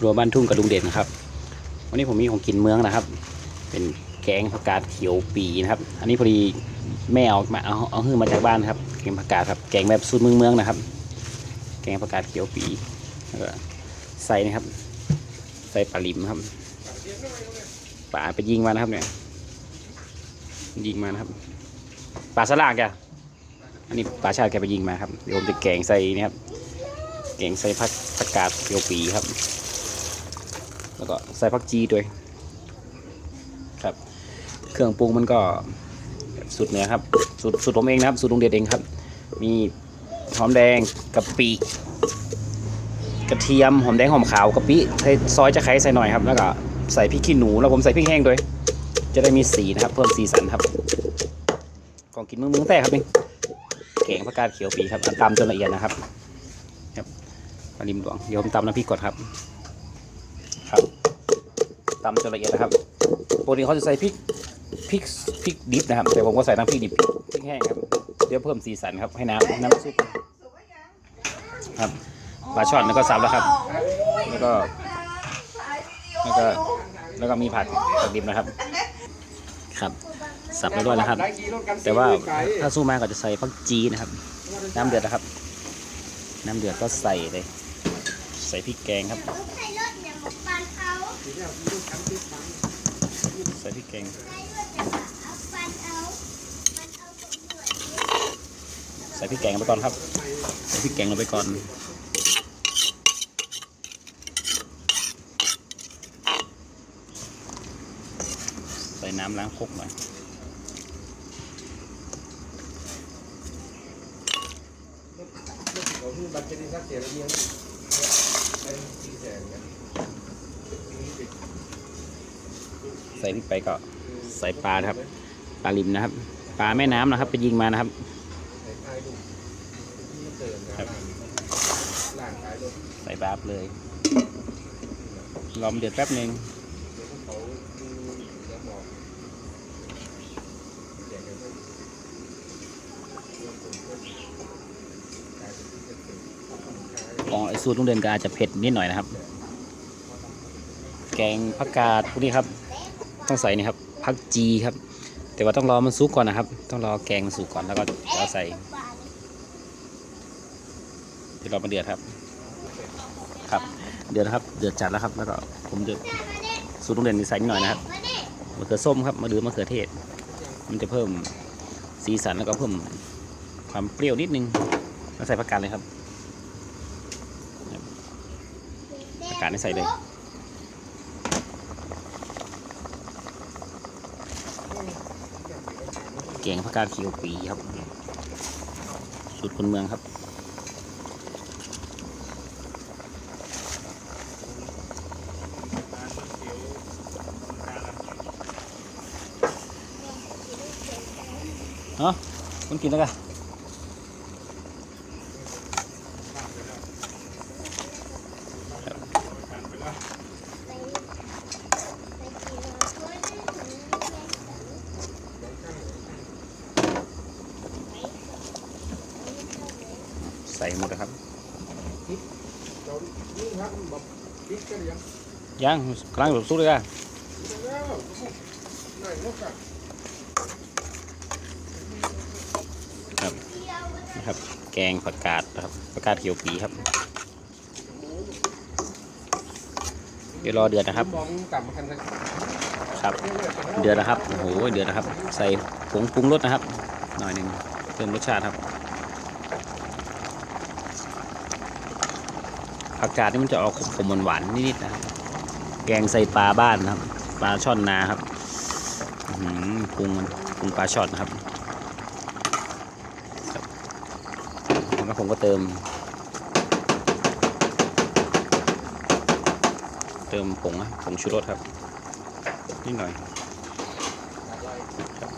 ครัวบ้านทุ่งกระดุงเด่นนะครับ วันนี้ผมมีของกินเมืองนะครับ เป็นแกงผักกาดเขียวปีนะครับ อันนี้พอดีแม่เอามาเอาเอาหื้อมาจากบ้านครับแกงผักกาดครับแกงแบบสูตรเมืองเมืองๆนะครับ แกงผักกาดเขียวปีใส่นะครับ ใส่ปลาลิมครับปลาไปยิงมานะครับเนี่ยยิงมานะครับปลาสลากแกอันนี้ปลาชาติแกไปยิงมาครับเดี๋ยวผมจะแกงใส่นี่ครับแกงใส่ผักผักกาดเขียวปีครับ แล้วก็ใส่ผักจีด้วยครับ เครื่องปรุงมันก็สูตรเนือครับสูตรสูตรผมเองนะครับสูตรลุงเด็ดเองครับ มีหอมแดงกะปิกระเทียมหอมแดงหอมขาวกะปิใส่ซอยจะไคร้ใส่หน่อยครับ แล้วก็ใส่พริกขี้หนูแล้วผมใส่พริกแห้งด้วย จะได้มีสีนะครับ เพิ่มสีสันครับของกินมือมือแต่ครับนี่แกงผักกาดเขียวปีครับตำจนละเอียดนะครับปลาริมหลวงเดี๋ยวผมตำน้ำพริกก่อนครับ ตำจนละเอียดนะครับปกติเขาจะใส่พริกพริกพริกดิบนะครับ แต่ผมก็ใส่น้ำพริกดิบพริกแห้งครับเดี๋ยวเพิ่มสีสันครับให้น้ำน้ำซุปครับปลาช่อนแล้วก็สับแล้วครับ แล้วก็แล้วก็แล้วก็มีผักผักดิบนะครับ ครับสับไปด้วยนะครับ แต่ว่าถ้าสู้มากก็จะใส่ผักจีนะครับ น้ำเดือดนะครับ น้ำเดือดก็ใส่เลย ใส่พริกแกงครับ ใส่พริกแกงใส่งใส่พริกแกงลงไปก่อนครับ ใส่พริกแกงลงไปก่อน ใส่น้ำล้างครกหน่อยบัตรเครดิตสักเสียแล้วเมียเป็นสี่แสนนี่ย ใส่พริกไปก็ใส่ปลานะครับ ปลาริมนะครับ ปลาแม่น้ำนะครับ ไปยิงมานะครับใส่ท้ายลูกที่เติมนะครับล่างขายรถใส่บาบเลยรอมนเดือดแป๊บหนึ่งเดี๋ยวพวกเขาดูแล้วบอกแจกกันเพิ่มเรื่องผมก็กลายเป็นที่จะเป็นของขายของไอสูตรลุงเดือนก็อาจจะเผ็ดนิดหน่อยนะครับ แกงผักกาดพวกนี้ครับ ต้องใส่นี่ครับผักจีครับ แต่ว่าต้องรอมันสุกก่อนนะครับ ต้องรอแกงมันสุกก่อนแล้วก็เอาใส่เดี๋ยวรอมันเดือดครับ ครับ เดือดครับ เดือดจัดแล้วครับ แล้วก็ผมจะสูตรลุงเด่นนี่ใส่นิดหน่อยนะครับมาดิมะเขือส้มครับมะเดือมะเขือเทศ มันจะเพิ่มสีสันแล้วก็เพิ่มความเปรี้ยวนิดนึงแล้วใส่ผักกาดเลยครับผักกาดนี่ใส่เลย แกงผักกาดเขียวปีครับ สูตรคนเมืองครับ เนาะคุณกินแล้วกัน หมดนะครับเรานี่ครับแบบพริกกันยังย่างกำลังสุกเลยกันแล้วไหนนกอะนะครับ แกงผักกาดนะครับผักกาดเขียวปีครับ เดี๋ยวรอเดือดนะครับมองกลับมาคันสักครับ เดือดนะครับโอ้โหเดือดนะครับ ใส่ผงปรุงรสนะครับ หน่อยหนึ่งเพิ่มรสชาติครับ ผักกาดนี่มันจะออกขมๆหวานๆนิดๆนะครับ แกงใส่ปลาบ้านนะครับ ปลาช่อนนาครับอื้อหือปรุงมันปรุงปลาช่อนนะครับครับแล้วผมก็เติม เติมผงนะผงชูรสครับนิดหน่อยครับ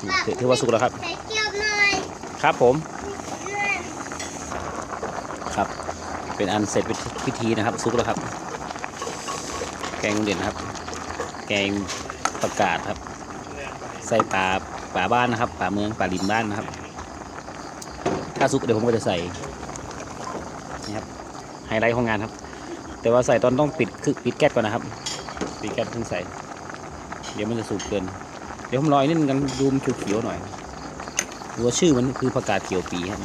ถือถือว่าสุกแล้วครับใส่เกี๊ยวหน่อยครับผมเลื่อนครับ เป็นอันเสร็จพิธีนะครับซุกแล้วครับ แกงเด่นครับ แกงประกาศครับใส่ปลาปลาบ้านนะครับปลาเมืองปลาริมบ้านนะครับ ถ้าซุกเดี๋ยวผมก็จะใส่นี่ครับไฮไลท์ของงานครับ แต่ว่าใส่ตอนต้องปิดคือปิดแก๊สก่อนนะครับ ปิดแก๊สถึงใส่ เดี๋ยวมันจะสูดเกิน เดี๋ยวผมรออีกนิดนึงกันดูมันเขียวๆหน่อยดูว่าชื่อมันคือผักกาดเขียวปีครับ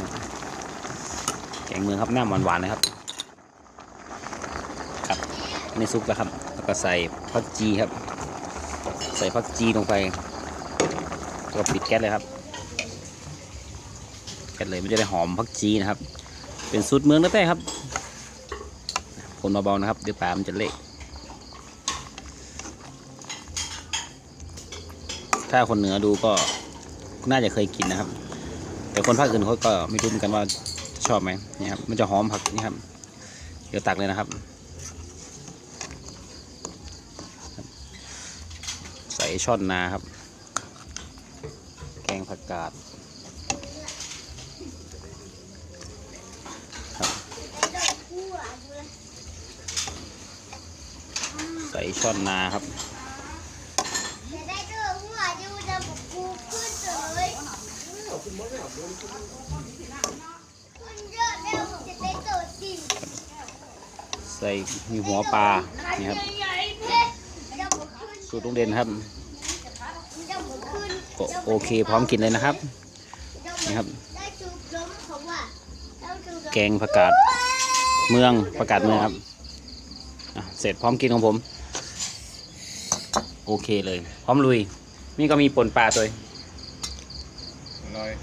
แกงเมืองครับหน้าหวานๆนะครับ อันซุปแล้วครับ แล้วก็ใส่ผักจีครับ ใส่ผักจีลงไปแล้วก็ปิดแก๊สเลยครับแก๊สเลยมันจะได้หอมผักจีนะครับ เป็นสูตรเมืองแต้ๆครับคนเบาๆนะครับเดี๋ยวปลามันจะเละถ้าคนเหนือดูก็น่าจะเคยกินนะครับ แต่คนภาคอื่นเขาก็ไม่รู้เหมือนกันว่าชอบไหมนี่ครับมันจะหอมผักนี่ครับ เดี๋ยวตักเลยนะครับ ใส่ ช่อนนาครับ แกงผักกาดใส่ช่อนนาครับใส่หัวปลานี่ครับสูตรลุงเด่นครับ ก็โอเคพร้อมกินเลยนะครับนี่ครับ แกงผักกาดเมืองผักกาดเมืองครับเสร็จพร้อมกินของผม โอเคเลย พร้อมลุย นี่ก็มีป่นปลาด้วย